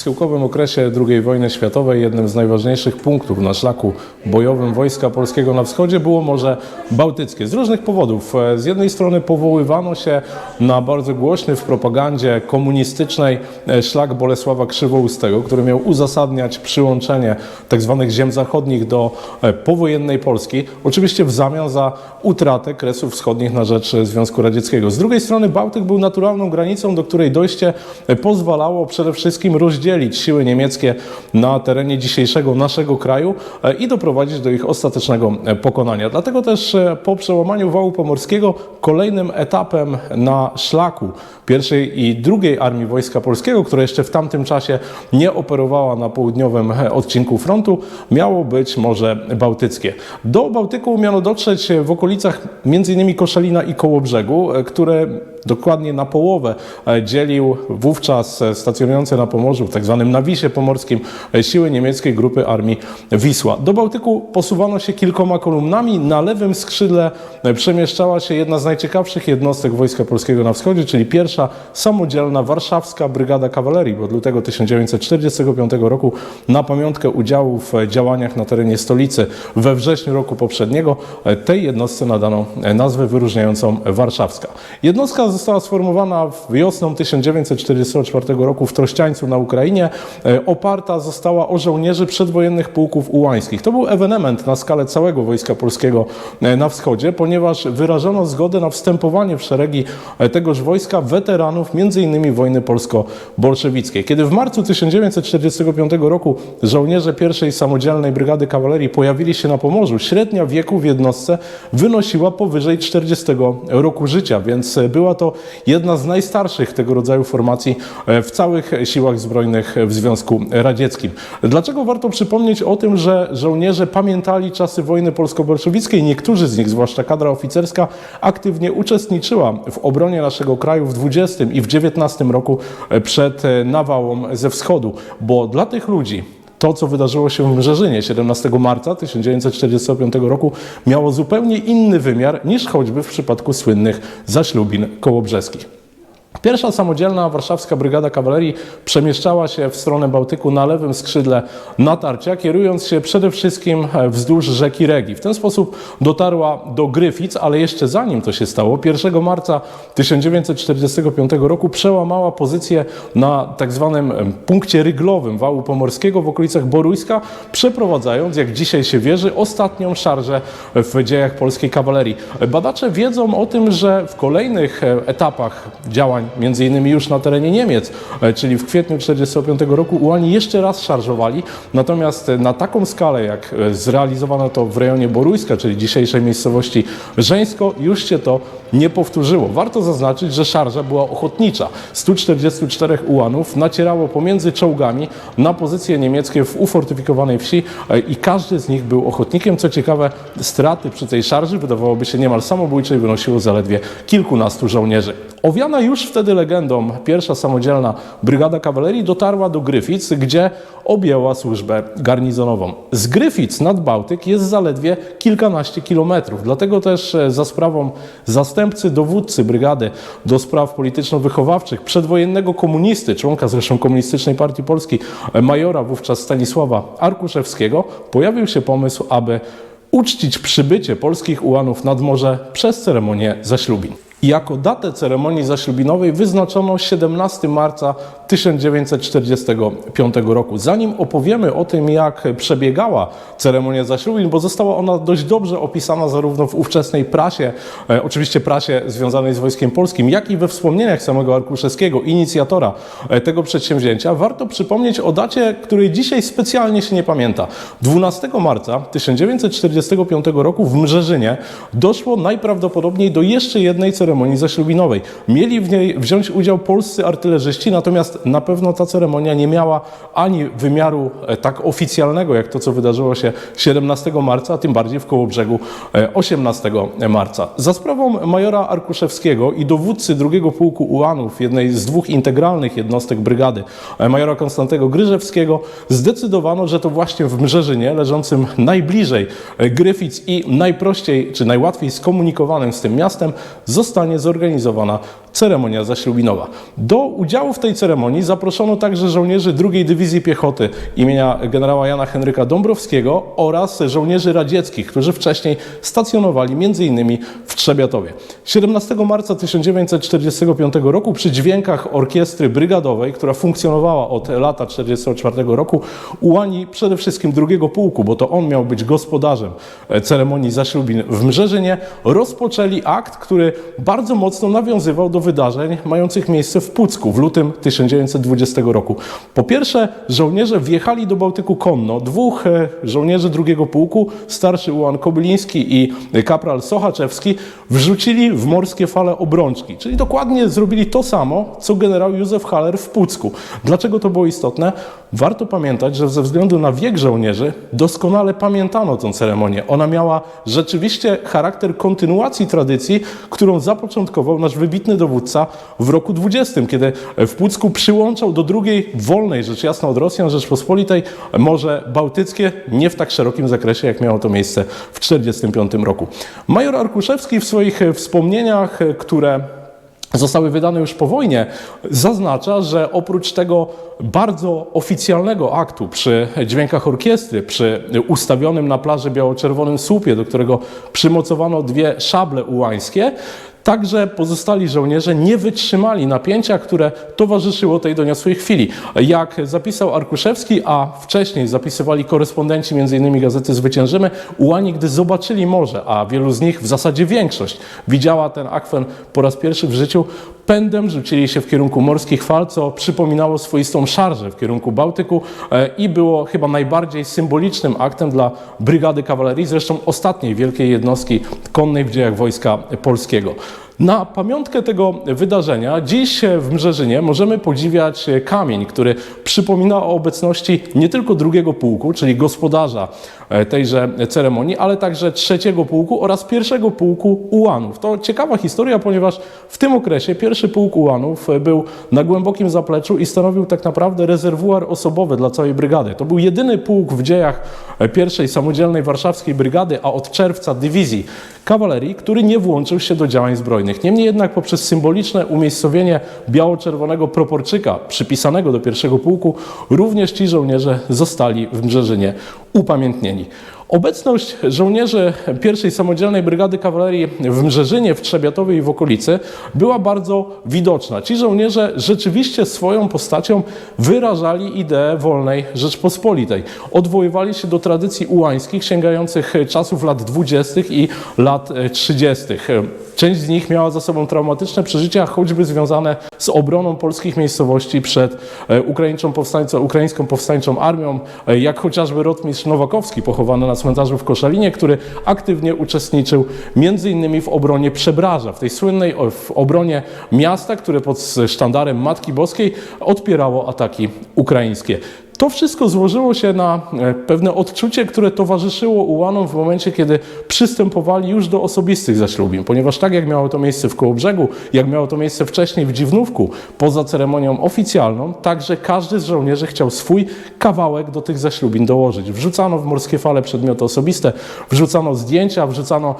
schyłkowym okresie II wojny światowej jednym z najważniejszych punktów na szlaku bojowym Wojska Polskiego na wschodzie było Morze Bałtyckie. Z różnych powodów. E, Z jednej strony powoływano się na bardzo głośny w propagandzie komunistycznej e, szlak Bolesława Krzywoustego, który miał uzasadniać przyłączenie tzw. ziem zachodnich do e, powojennej Polski, oczywiście w zamian za utratę Kresów Wschodnich na rzecz Związku Radzieckiego. Z drugiej strony Bałtyk był naturalną granicą, do której dojście pozwalało przede wszystkim rozdzielić siły niemieckie na terenie dzisiejszego naszego kraju e, i doprowadzić do ich ostatecznego e, pokonania. Dlatego też e, po przełamaniu wału pomorskiego kolejnym etapem na szlaku pierwszej i drugiej Armii Wojska Polskiego, która jeszcze w tamtym czasie nie operowała na południowym odcinku frontu, miało być Morze Bałtyckie. Do Bałtyku miano dotrzeć w okolicach m.in. Koszalina i Kołobrzegu, które dokładnie na połowę e, dzielił wówczas e, stacjonujące na Pomorzu, w tzw. nawisie pomorskim, e, siły niemieckiej grupy armii Wisła. Do Bałtyku posuwano się kilkoma kolumnami. Na lewym skrzydle przemieszczała się jedna z najciekawszych jednostek Wojska Polskiego na wschodzie, czyli pierwsza samodzielna warszawska Brygada Kawalerii, od lutego 1945 roku na pamiątkę udziału w działaniach na terenie stolicy we wrześniu roku poprzedniego tej jednostce nadano nazwę wyróżniającą Warszawska. Jednostka została sformowana wiosną 1944 roku w Trościańcu na Ukrainie. E, Oparta została o żołnierzy przedwojennych pułków ułańskich. To był ewenement na skalę całego Wojska Polskiego e, na wschodzie, ponieważ wyrażono zgodę na wstępowanie w szeregi e, tegoż wojska weteranów m.in. wojny polsko-bolszewickiej. Kiedy w marcu 1945 roku żołnierze pierwszej samodzielnej Brygady Kawalerii pojawili się na Pomorzu, średnia wieku w jednostce wynosiła powyżej 40 roku życia, więc była to jedna z najstarszych tego rodzaju formacji e, w całych siłach zbrojnych w Związku Radzieckim. Dlaczego warto przypomnieć o tym, że żołnierze pamiętali czasy wojny polsko-bolszewickiej? Niektórzy z nich, zwłaszcza kadra oficerska, aktywnie uczestniczyła w obronie naszego kraju w 20 i w 19 roku e, przed e, nawałą ze wschodu, bo dla tych ludzi to, co wydarzyło się w Mrzeżynie 17 marca 1945 roku, miało zupełnie inny wymiar niż choćby w przypadku słynnych zaślubin kołobrzeskich. Pierwsza samodzielna warszawska brygada kawalerii przemieszczała się w stronę Bałtyku na lewym skrzydle natarcia, kierując się przede wszystkim e, wzdłuż rzeki Regi. W ten sposób dotarła do Gryfic, ale jeszcze zanim to się stało, 1 marca 1945 roku przełamała pozycję na tak zwanym em, punkcie ryglowym wału pomorskiego w okolicach Borujska, przeprowadzając, jak dzisiaj się wierzy, ostatnią szarżę w dziejach polskiej kawalerii. Badacze wiedzą o tym, że w kolejnych e, etapach działań, między innymi już na terenie Niemiec, e, czyli w kwietniu 1945 roku ułani jeszcze raz szarżowali, natomiast e, na taką skalę, jak e, zrealizowano to w rejonie Borujska, czyli dzisiejszej miejscowości Żeńsko, już się to nie powtórzyło. Warto zaznaczyć, że szarża była ochotnicza. 144 ułanów nacierało pomiędzy czołgami na pozycje niemieckie w ufortyfikowanej wsi i każdy z nich był ochotnikiem. Co ciekawe, straty przy tej szarży, wydawałoby się niemal samobójczej, wynosiło zaledwie kilkunastu żołnierzy. Owiana już wtedy legendą pierwsza samodzielna Brygada Kawalerii dotarła do Gryfic, gdzie objęła służbę garnizonową. Z Gryfic nad Bałtyk jest zaledwie kilkanaście kilometrów, dlatego też e, za sprawą zastępcy dowódcy brygady do spraw polityczno-wychowawczych, przedwojennego komunisty, członka zresztą Komunistycznej Partii Polskiej, e, majora wówczas Stanisława Arkuszewskiego, pojawił się pomysł, aby uczcić przybycie polskich ułanów nad morze przez ceremonię zaślubin. Jako datę ceremonii zaślubinowej wyznaczono 17 marca 1945 roku. Zanim opowiemy o tym, jak przebiegała ceremonia zaślubin, bo została ona dość dobrze opisana zarówno w ówczesnej prasie, e, oczywiście prasie związanej z Wojskiem Polskim, jak i we wspomnieniach samego Arkuszewskiego, inicjatora e, tego przedsięwzięcia, warto przypomnieć o dacie, której dzisiaj specjalnie się nie pamięta. 12 marca 1945 roku w Mrzeżynie doszło najprawdopodobniej do jeszcze jednej ceremonii zaślubinowej. Mieli w niej wziąć udział polscy artylerzyści, natomiast na pewno ta ceremonia nie miała ani wymiaru e, tak oficjalnego, jak to, co wydarzyło się 17 marca, a tym bardziej w Kołobrzegu e, 18 marca. Za sprawą majora Arkuszewskiego i dowódcy drugiego pułku ułanów, jednej z dwóch integralnych jednostek brygady, e, majora Konstantego Gryżewskiego, zdecydowano, że to właśnie w Mrzeżynie, leżącym najbliżej e, Gryfic i najprościej czy najłatwiej skomunikowanym z tym miastem, zostanie zorganizowana ceremonia zaślubinowa. Do udziału w tej ceremonii zaproszono także żołnierzy II Dywizji Piechoty imienia generała Jana Henryka Dąbrowskiego oraz żołnierzy radzieckich, którzy wcześniej stacjonowali m.in. w Trzebiatowie. 17 marca 1945 roku przy dźwiękach orkiestry brygadowej, która funkcjonowała od lata 1944 roku, ułani przede wszystkim drugiego pułku, bo to on miał być gospodarzem e, ceremonii zaślubin w Mrzeżynie, rozpoczęli akt, który bardzo mocno nawiązywał do wydarzeń mających miejsce w Pucku w lutym 1920 roku. Po pierwsze, żołnierze wjechali do Bałtyku konno. Dwóch e, żołnierzy drugiego pułku, starszy ułan Kobyliński i kapral Sochaczewski, wrzucili w morskie fale obrączki, czyli dokładnie zrobili to samo, co generał Józef Haller w Pucku. Dlaczego to było istotne? Warto pamiętać, że ze względu na wiek żołnierzy doskonale pamiętano tę ceremonię. Ona miała rzeczywiście charakter kontynuacji tradycji, którą zapoczątkował nasz wybitny dowódca w roku 20, kiedy w Pucku przyłączał do drugiej wolnej, rzecz jasna od Rosjan, Rzeczpospolitej, Morze Bałtyckie, nie w tak szerokim zakresie, jak miało to miejsce w 1945 roku. Major Arkuszewski w swoich wspomnieniach, które zostały wydane już po wojnie, zaznacza, że oprócz tego bardzo oficjalnego aktu przy dźwiękach orkiestry, przy ustawionym na plaży biało-czerwonym słupie, do którego przymocowano dwie szable ułańskie, Także pozostali żołnierze nie wytrzymali napięcia, które towarzyszyło tej doniosłej chwili. Jak zapisał Arkuszewski, a wcześniej zapisywali korespondenci m.in. Gazety Zwyciężymy, ułani, gdy zobaczyli morze, a wielu z nich, w zasadzie większość, widziała ten akwen po raz pierwszy w życiu, pędem rzucili się w kierunku morskich fal, co przypominało swoistą szarżę w kierunku Bałtyku e, i było chyba najbardziej symbolicznym aktem dla Brygady Kawalerii, zresztą ostatniej wielkiej jednostki konnej w dziejach Wojska Polskiego. Na pamiątkę tego wydarzenia dziś w Mrzeżynie możemy podziwiać kamień, który przypomina o obecności nie tylko drugiego pułku, czyli gospodarza e, tejże ceremonii, ale także trzeciego pułku oraz pierwszego pułku ułanów. To ciekawa historia, ponieważ w tym okresie pierwszy pułk ułanów był na głębokim zapleczu i stanowił tak naprawdę rezerwuar osobowy dla całej brygady. To był jedyny pułk w dziejach pierwszej samodzielnej warszawskiej brygady, a od czerwca dywizji kawalerii, który nie włączył się do działań zbrojnych. Niemniej jednak poprzez symboliczne umiejscowienie biało-czerwonego proporczyka przypisanego do pierwszego pułku, również ci żołnierze zostali w Mrzeżynie upamiętnieni. Obecność żołnierzy pierwszej samodzielnej brygady kawalerii w Mrzeżynie, w Trzebiatowie i w okolicy była bardzo widoczna. Ci żołnierze rzeczywiście swoją postacią wyrażali ideę wolnej Rzeczpospolitej. Odwoływali się do tradycji ułańskich sięgających czasów lat 20. i lat 30. Część z nich miała za sobą traumatyczne przeżycia, choćby związane z obroną polskich miejscowości przed ukraińską powstańczą, ukraińską powstańczą armią, jak chociażby rotmistrz Nowakowski pochowany na cmentarzu w Koszalinie, który aktywnie uczestniczył m.in. w obronie Przebraża, w tej słynnej w obronie miasta, które pod sztandarem Matki Boskiej odpierało ataki ukraińskie. To wszystko złożyło się na pewne odczucie, które towarzyszyło ułanom w momencie, kiedy przystępowali już do osobistych zaślubin, ponieważ tak jak miało to miejsce w Kołobrzegu, jak miało to miejsce wcześniej w Dziwnówku, poza ceremonią oficjalną, także każdy z żołnierzy chciał swój kawałek do tych zaślubin dołożyć. Wrzucano w morskie fale przedmioty osobiste, wrzucano zdjęcia, wrzucano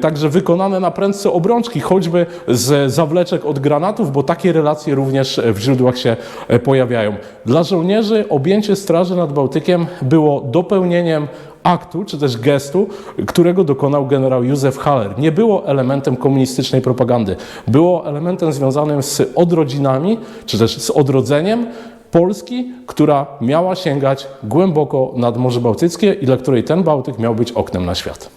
także wykonane na prędce obrączki, choćby z zawleczek od granatów, bo takie relacje również w źródłach się pojawiają. Dla żołnierzy objęcie Straży nad Bałtykiem było dopełnieniem aktu, czy też gestu, którego dokonał generał Józef Haller. Nie było elementem komunistycznej propagandy. Było elementem związanym z odrodzinami, czy też z odrodzeniem Polski, która miała sięgać głęboko nad Morze Bałtyckie i dla której ten Bałtyk miał być oknem na świat.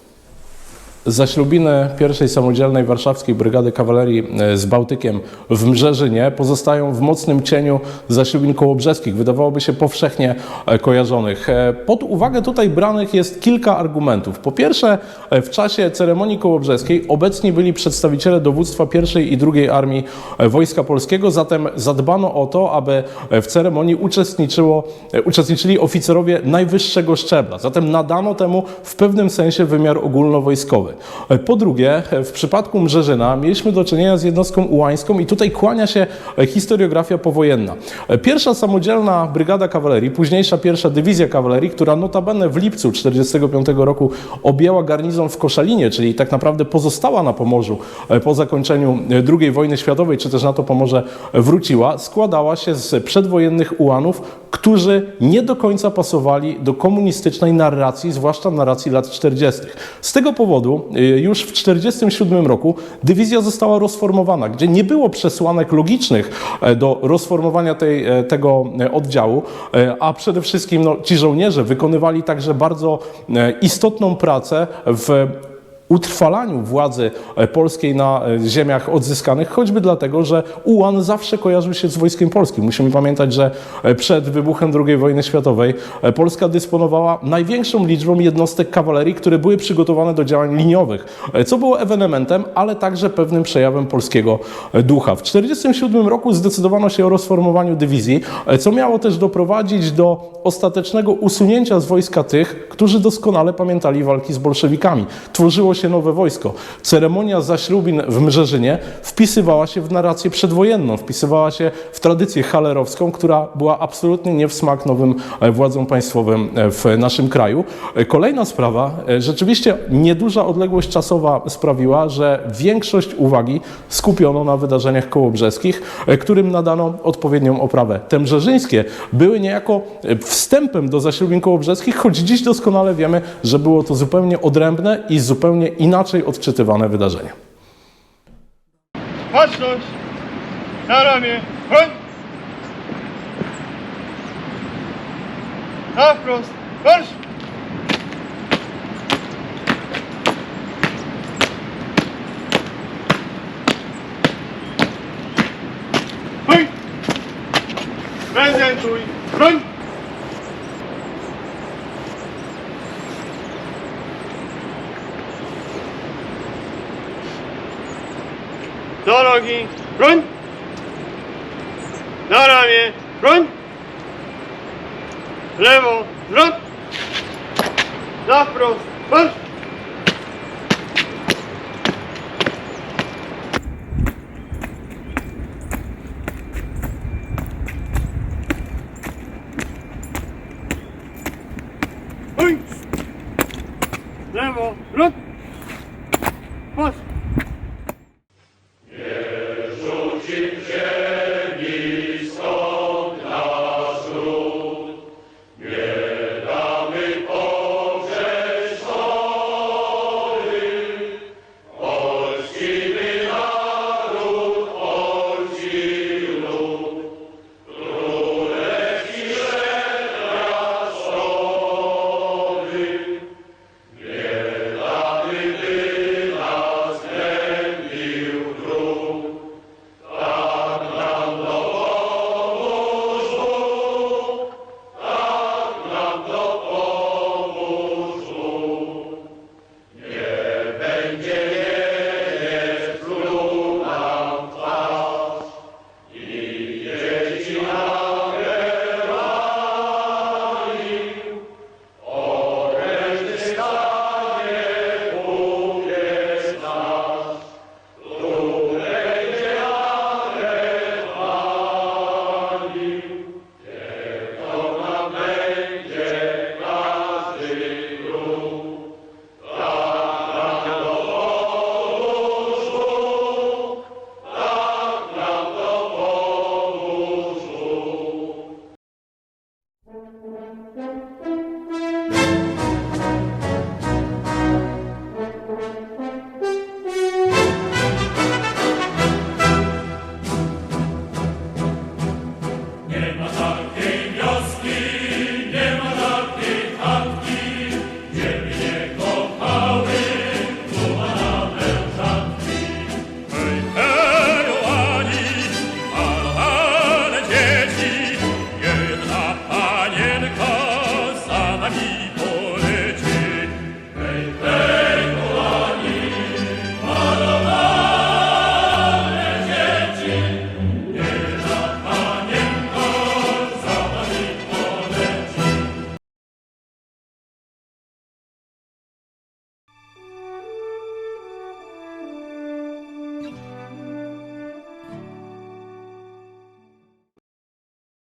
Zaślubiny pierwszej samodzielnej warszawskiej Brygady Kawalerii e, z Bałtykiem w Mrzeżynie pozostają w mocnym cieniu zaślubin kołobrzeskich, wydawałoby się powszechnie e, kojarzonych. E, Pod uwagę tutaj branych jest kilka argumentów. Po pierwsze, w czasie ceremonii kołobrzeskiej obecni byli przedstawiciele dowództwa pierwszej i drugiej Armii Wojska Polskiego, zatem zadbano o to, aby w ceremonii uczestniczyło, uczestniczyli oficerowie najwyższego szczebla. Zatem nadano temu w pewnym sensie wymiar ogólnowojskowy. E, Po drugie, e, w przypadku Mrzeżyna mieliśmy do czynienia z jednostką ułańską i tutaj kłania się e, historiografia powojenna. Pierwsza samodzielna brygada kawalerii, późniejsza pierwsza dywizja kawalerii, która notabene w lipcu 1945 roku objęła garnizon w Koszalinie, czyli tak naprawdę pozostała na Pomorzu po zakończeniu II wojny światowej, czy też na to Pomorze wróciła, składała się z przedwojennych ułanów, którzy nie do końca pasowali do komunistycznej narracji, zwłaszcza narracji lat 40. Z tego powodu y, już w 1947 roku dywizja została rozformowana, gdzie nie było przesłanek logicznych e, do rozformowania tej, e, tego e, oddziału, a przede wszystkim no, ci żołnierze wykonywali także bardzo istotną pracę w utrwalaniu władzy e, polskiej na e, ziemiach odzyskanych, choćby dlatego, że ułan zawsze kojarzył się z wojskiem polskim. Musimy pamiętać, że e, przed wybuchem II wojny światowej Polska dysponowała największą liczbą jednostek kawalerii, które były przygotowane do działań liniowych, co było ewenementem, ale także pewnym przejawem polskiego ducha. W 1947 roku zdecydowano się o rozformowaniu dywizji, co miało też doprowadzić do ostatecznego usunięcia z wojska tych, którzy doskonale pamiętali walki z bolszewikami. Tworzyło się nowe wojsko. Ceremonia zaślubin w Mrzeżynie wpisywała się w narrację przedwojenną, wpisywała się w tradycję halerowską, która była absolutnie nie w smak nowym e, władzom państwowym e, w naszym kraju. E, Kolejna sprawa, rzeczywiście nieduża odległość czasowa sprawiła, że większość uwagi skupiono na wydarzeniach kołobrzeskich, którym nadano odpowiednią oprawę. Te mrzeżyńskie były niejako wstępem do zaślubin kołobrzeskich, choć dziś doskonale wiemy, że było to zupełnie odrębne i zupełnie inaczej odczytywane wydarzenie. Baczność! Na ramię! Na wprost! Marsz! Prezentuj! Broń! Do nogi! Broń! Na ramię! Broń! Lewo! Zwrot! Na wprost! Broń! Lewo! Zwrot!